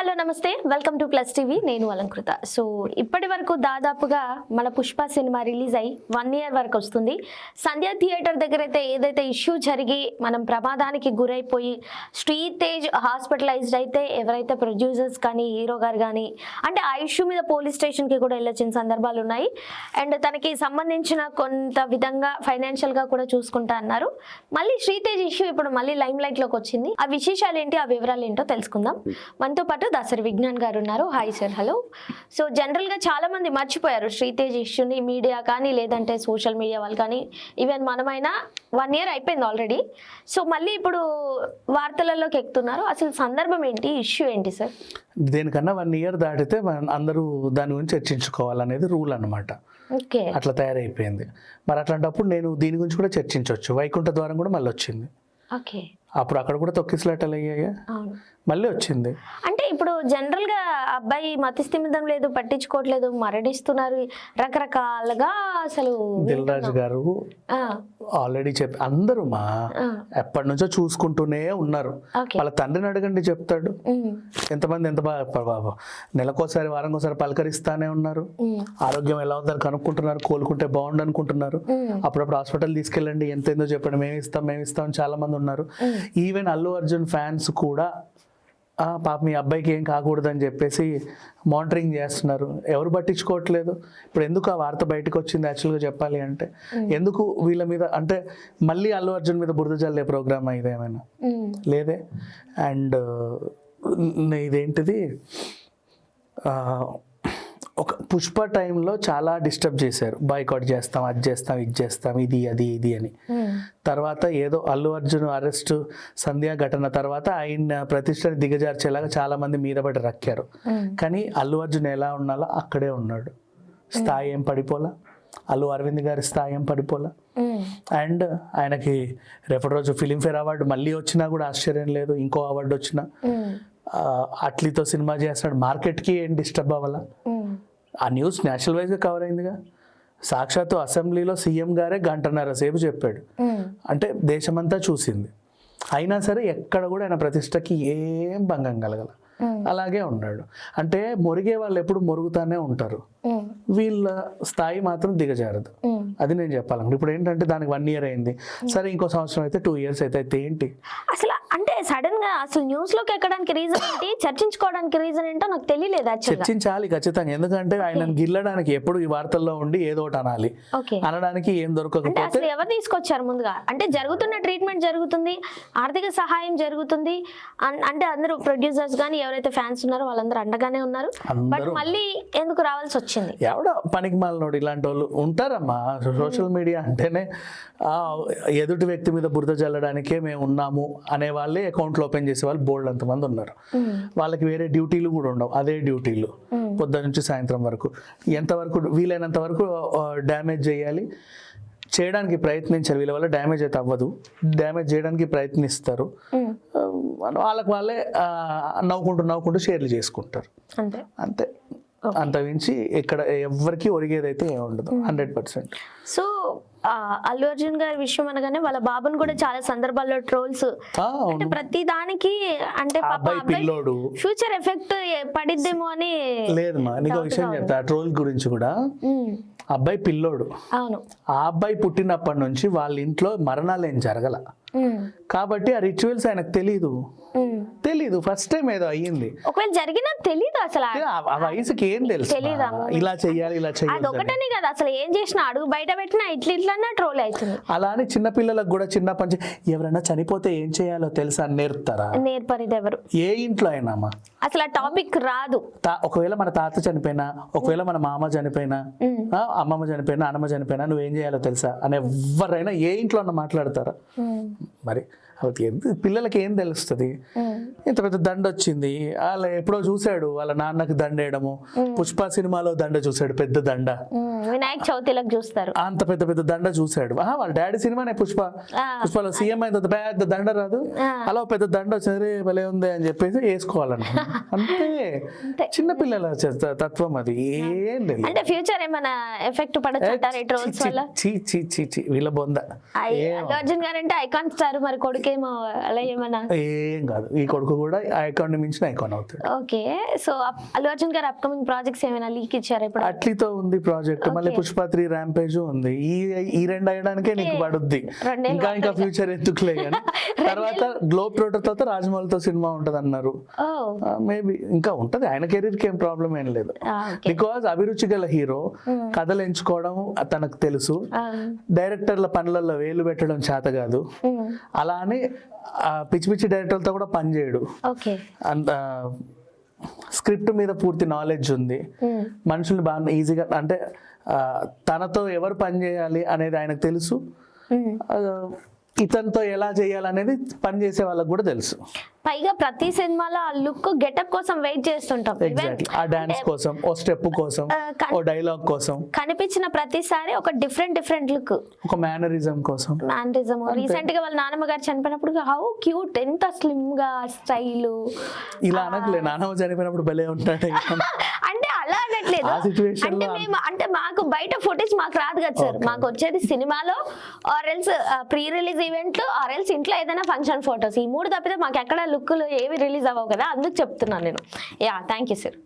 Hello నమస్తే. Welcome to plus TV నేను Alankrita. So ఇప్పటి వరకు దాదాపుగా మన పుష్ప సినిమా రిలీజ్ అయ్యి వన్ ఇయర్ వరకు వస్తుంది. సంధ్య థియేటర్ దగ్గర అయితే ఏదైతే ఇష్యూ జరిగి మనం ప్రమాదానికి గురైపోయి శ్రీతేజ్ హాస్పిటలైజ్డ్ అయితే ఎవరైతే ప్రొడ్యూసర్స్ కానీ హీరో గారు కానీ అంటే ఆ ఇష్యూ మీద పోలీస్ స్టేషన్కి కూడా వెళ్ళొచ్చిన సందర్భాలు ఉన్నాయి. అండ్ తనకి సంబంధించిన కొంత విధంగా ఫైనాన్షియల్గా కూడా చూసుకుంటా అన్నారు. మళ్ళీ శ్రీతేజ్ ఇష్యూ ఇప్పుడు మళ్ళీ లైమ్ లైట్లోకి వచ్చింది. ఆ విశేషాలు ఏంటి ఆ వివరాలు ఏంటో తెలుసుకుందాం. మనతో పాటు దాసరి విజ్ఞాన్ గారు ఉన్నారు. హాయ్ సార్ హలో సో జనరల్గా చాలా మంది మర్చిపోయారు శ్రీతేజ్ ఇష్యూని మీడియా కానీ లేదంటే సోషల్ మీడియా వాళ్ళు కానీ. ఈవెన్ మనమైనా వన్ ఇయర్ అయిపోయింది ఆల్రెడీ సో మళ్ళీ ఇప్పుడు వార్తలలోకి ఎక్కుతున్నారు. అసలు సందర్భం ఏంటి? ఇష్యూ ఏంటి సార్ దేనికన్నా వన్ ఇయర్ దాటితే అందరూ దాని గురించి చర్చించుకోవాలనేది రూల్ అన్నమాట. ఓకే. అట్లా తయారైపోయింది. మరి అట్లాంటప్పుడు నేను దీని గురించి కూడా చర్చించవచ్చు వైకుంఠ ద్వారం కూడా మళ్ళీ వచ్చింది ఓకే. అప్పుడు అక్కడ కూడా తొక్కిసలాటలు అయ్యాయా? మళ్ళీ వచ్చింది. అంటే ఇప్పుడు జనరల్గా అబ్బాయి మతి స్థిమితం లేదు పట్టించుకోవట్లేదు మరణిస్తున్నారు రకరకాలుగా అసలు దిల్ రాజు గారు ఆల్రెడీ చెప్పి అందరూ మా ఎప్పటి నుంచో చూసుకుంటూనే ఉన్నారు. వాళ్ళ తండ్రిని అడగండి చెప్తాడు. ఎంతమంది ఎంత బాగా బాబా నెలకోసారి వారంకోసారి పలకరిస్తానే ఉన్నారు. ఆరోగ్యం ఎలా ఉందని కనుక్కుంటున్నారు కోలుకుంటే బాగుండు అనుకుంటున్నారు. అప్పుడప్పుడు హాస్పిటల్ తీసుకెళ్ళండి ఎంత ఏందో చెప్పండి మేము ఇస్తాం మేము ఇస్తాం చాలా మంది ఉన్నారు. ఈవెన్ అల్లు అర్జున్ ఫ్యాన్స్ కూడా "ఆ, పాప మీ అబ్బాయికి ఏం కాకూడదని చెప్పేసి మానిటరింగ్ చేస్తున్నారు. ఎవరు పట్టించుకోవట్లేదు. ఇప్పుడు ఎందుకు ఆ వార్త బయటకు వచ్చింది యాక్చువల్గా చెప్పాలి అంటే? ఎందుకు వీళ్ళ మీద అంటే మళ్ళీ అల్లు అర్జున్ మీద బురద జల్లే ప్రోగ్రామ్ ఇదేమైనా లేదే? అండ్ ఇదేంటిది? ఒక పుష్ప టైంలో చాలా డిస్టర్బ్ చేశారు. బాయ్కాట్ చేస్తాం అది చేస్తాం ఇది చేస్తాం ఇది అది ఇది అని. ఉమ్, తర్వాత ఏదో అల్లు అర్జున్ అరెస్ట్ సంధ్యా ఘటన తర్వాత ఆయన ప్రతిష్టని దిగజార్చేలాగా చాలా మంది మీద పడి రక్కారు. ఉమ్, కానీ అల్లు అర్జున్ ఎలా ఉండాలో అక్కడే ఉన్నాడు. స్థాయి ఏం పడిపోలా? అల్లు అరవింద్ గారి స్థాయి ఏం పడిపోలా? అండ్ ఆయనకి రేపటి రోజు ఫిలింఫేర్ అవార్డు మళ్ళీ వచ్చినా కూడా ఆశ్చర్యం లేదు. ఇంకో అవార్డు వచ్చినా. అట్లీతో సినిమా చేస్తాడు మార్కెట్కి ఏం డిస్టర్బ్ అవ్వాలా? ఆ న్యూస్ నేషనల్ వైజ్గా కవర్ అయిందిగా. సాక్షాత్తు అసెంబ్లీలో సీఎం గారే గంటన్నర సేపు చెప్పాడు. అంటే దేశమంతా చూసింది. అయినా సరే ఎక్కడ కూడా ఆయన ప్రతిష్టకి ఏం భంగం కలగల. అలాగే ఉన్నాడు. అంటే మొరిగే వాళ్ళు ఎప్పుడు మొరుగుతానే ఉంటారు. వీళ్ళ స్థాయి మాత్రం దిగజారదు. అది నేను చెప్పాలను ఇప్పుడు ఏంటంటే దానికి వన్ ఇయర్ అయింది. సరే ఇంకో సంవత్సరం అయితే టూ ఇయర్స్ అయితే అయితే ఏంటి? అసలు అంటే సడన్గా అసలు న్యూస్లోకి ఎక్కడానికి రీజన్ ఏంటి? చర్చించుకోవడానికి రీజన్ ఏంటో నాకు తెలియలేదు చర్చించాలి ఖచ్చితంగా. ఎందుకంటే ఆయనను గిల్లడానికి ఎప్పుడు ఈ వార్తల్లో ఉండి ఏదో ఒకటి అనాలి. అనడానికి ఏం దొరకకపోతే అసలు ఎవరు తీసుకొచ్చారు ముందుగా? అంటే జరుగుతున్న ట్రీట్మెంట్ జరుగుతుంది ఆర్థిక సహాయం జరుగుతుంది అంటే అందరూ ప్రొడ్యూసర్స్ కానీ ఎవరైతే ఫ్యాన్స్ ఉన్నారో వాళ్ళందరూ అండగానే ఉన్నారు. బట్ మళ్ళీ ఎందుకు రావాల్సి వచ్చింది? ఎవడ పనికి మాలినోడు ఇలాంటి వాళ్ళు ఉంటారమ్మా. సోషల్ మీడియా అంటేనే ఎదుటి వ్యక్తి మీద బురద చల్లడానికే మేము ఉన్నాము అనే వాళ్ళే అకౌంట్లు ఓపెన్ చేసే వాళ్ళు బోల్డ్ అంతమంది ఉన్నారు. వాళ్ళకి వేరే డ్యూటీలు కూడా ఉండవు. అదే డ్యూటీలు. పొద్దున్న నుంచి సాయంత్రం వరకు. ఎంతవరకు వీలైనంత వరకు డ్యామేజ్ చేయాలి. చేయడానికి ప్రయత్నించాలి. వీళ్ళ వల్ల డ్యామేజ్ అయితే అవ్వదు. డ్యామేజ్ చేయడానికి ప్రయత్నిస్తారు. వాళ్ళకి వాళ్ళే నవ్వుకుంటూ నవ్వుకుంటూ షేర్లు చేసుకుంటారు. అంతే. అంతే. అంత మించి ఇక్కడ ఎవరికి ఒరిగేదైతే ఉండదు hundred percent. So Allu Arjun గారి విషయం అనగానే వాళ్ళ బాబుని కూడా చాలా సందర్భాల్లో ట్రోల్స్. అంటే ప్రతి దానికి అంటే పిల్లోడు. ఫ్యూచర్ ఎఫెక్ట్ పడిద్దేమో అని నీకు ఒక విషయం చెప్తా ట్రోల్ గురించి కూడా. ఉమ్, అబ్బాయి పిల్లోడు. అవును. ఆ అబ్బాయి పుట్టినప్పటి నుంచి వాళ్ళ ఇంట్లో మరణాలు ఏం జరగల. కాబట్టి ఆ రిచువల్స్ ఆయనకు తెలీదు. తెలీదు. ఫస్ట్ టైం ఏదో అయ్యింది. ఒకవేళ జరిగినా తెలీదు అసలు. ఆ- వయసుకి ఏం తెలుసు? ఇలా చెయ్యాలి ఇలా చెయ్యాలి ఒకటని కదా. అసలు ఏం చేసినా అడుగు బయట పెట్టినా ఇట్లా ఇట్లన్నా ట్రోల్ అవుతుంది. అలా అని చిన్న పిల్లలకు కూడా చిన్న పంచి ఎవరైనా చనిపోతే ఏం చేయాలో తెలుసా? అని నేర్పుతారా? నేర్పరిది ఎవరు? ఏ ఇంట్లో అయినా అసలు ఆ టాపిక్ రాదు. ఒకవేళ మన తాత చనిపోయినా ఒకవేళ మన మామ చనిపోయినా అమ్మమ్మ చనిపోయినా అన్నమ్మ చనిపోయినా నువ్వేం చేయాలో తెలుసా? అని ఎవరైనా ఏ ఇంట్లో అన్న మాట్లాడతారా? మరి అది ఎందు- పిల్లలకి ఏం తెలుస్తుంది? ఇంత పెద్ద దండ వచ్చింది. వాళ్ళ ఎప్పుడో చూశాడు వాళ్ళ నాన్నకి దండ వేయడము పుష్ప సినిమాలో దండ చూశాడు పెద్ద దండ. వినాయక చవితిలకు చూస్తారు. అంత పెద్ద పెద్ద దండ చూశాడు. వాళ్ళ డాడీ సినిమానే పుష్ప. పుష్పలో సీఎం అయిన పెద్ద దండ రాదు. అలా పెద్ద దండ వచ్చింది. భలే ఉంది అని చెప్పేసి వేసుకోవాలనుకున్నా అంతే. చిన్న పిల్లల తత్వం అది. ఏం లేదు అంటే ఫ్యూచర్ ఏమైనా ఎఫెక్ట్ పడచ్చు వీళ్ళ బొంద. అర్జున్ గారు అంటే ఐకాన్ స్టార్ మరి కొడుకేమో అలా ఏమన్నా? ఏం కాదు. ఈ కొడుకు కూడా ఐకాన్ మించిన ఐకాన్ అవుతాడు. ఓకే. సో అల్లు అర్జున్ గారు అప్కమింగ్ ప్రాజెక్ట్స్ ఏమైనా లీక్ ఇచ్చారా ఇప్పుడు? అట్లీతో ఉంది ప్రాజెక్ట్ మళ్ళీ. పుష్ప త్రీ ర్యాంపేజ్ ఉంది. ఈ ఈ రెండు అయ్యడానికే నీకు. పడుద్ది. ఇంకా ఇంకా. ఫ్యూచర్ ఎందుకులే కానీ. తర్వాత గ్లోబ్ ట్రోటర్ తర్వాత రాజమౌళితో సినిమా ఉంటది అన్నారు మేబీ ఇంకా ఉంటది. ఆయన కెరీర్కి ఏం ప్రాబ్లం ఏం లేదు. బికాజ్ అభిరుచి గల హీరో కథలు ఎంచుకోవడం తనకు తెలుసు. డైరెక్టర్ల పనులలో వేలు పెట్టడం చేత కాదు. అలా అని పిచ్చి పిచ్చి డైరెక్టర్లతో కూడా పని చేయడు. ఓకే. అంత స్క్రిప్ట్ మీద పూర్తి నాలెడ్జ్ ఉంది. మనుషుల్ని బాగా ఈజీగా అంటే తనతో ఎవరు పని చేయాలి అనేది ఆయనకు తెలుసు. ఇతనితో ఎలా చేయాలనేది పని చేసే వాళ్ళకి కూడా తెలుసు. పైగా ప్రతి సినిమాలో ఆ లుక్ గెటప్ కోసం వెయిట్ చేస్తుంటాం. ఎగ్జాక్ట్లీ ఆ డాన్స్ కోసం ఓ స్టెప్ కోసం ఓ డైలాగ్ కోసం. కనిపించిన ప్రతిసారి ఒక డిఫరెంట్ డిఫరెంట్ లుక్. ఒక మేనరిజం కోసం. మ్యానరిజం రీసెంట్గా వాళ్ళ నాన్నమ్మ గారు చనిపోయినప్పుడు హౌ క్యూట్ ఎంత స్లిమ్గా స్టైల్ ఇలా అనట్లే. నాన్నమ్మ చనిపోయినప్పుడు భలే ఉంటాడు. situation అంటే మేము అంటే మాకు బయట ఫుటేజ్ మాకు రాదు కదా సార్. మాకు వచ్చేది సినిమాలో ఆర్ఎల్స్ ప్రీ రిలీజ్ ఈవెంట్లు ఆర్ఎల్స్ ఇంట్లో ఏదైనా ఫంక్షన్ ఫొటోస్ ఈ మూడు తప్పితే మాకు ఎక్కడ లుక్లు ఏవి రిలీజ్ అవ్వవు కదా. అందుకు చెప్తున్నాను నేను. Yeah thank you sir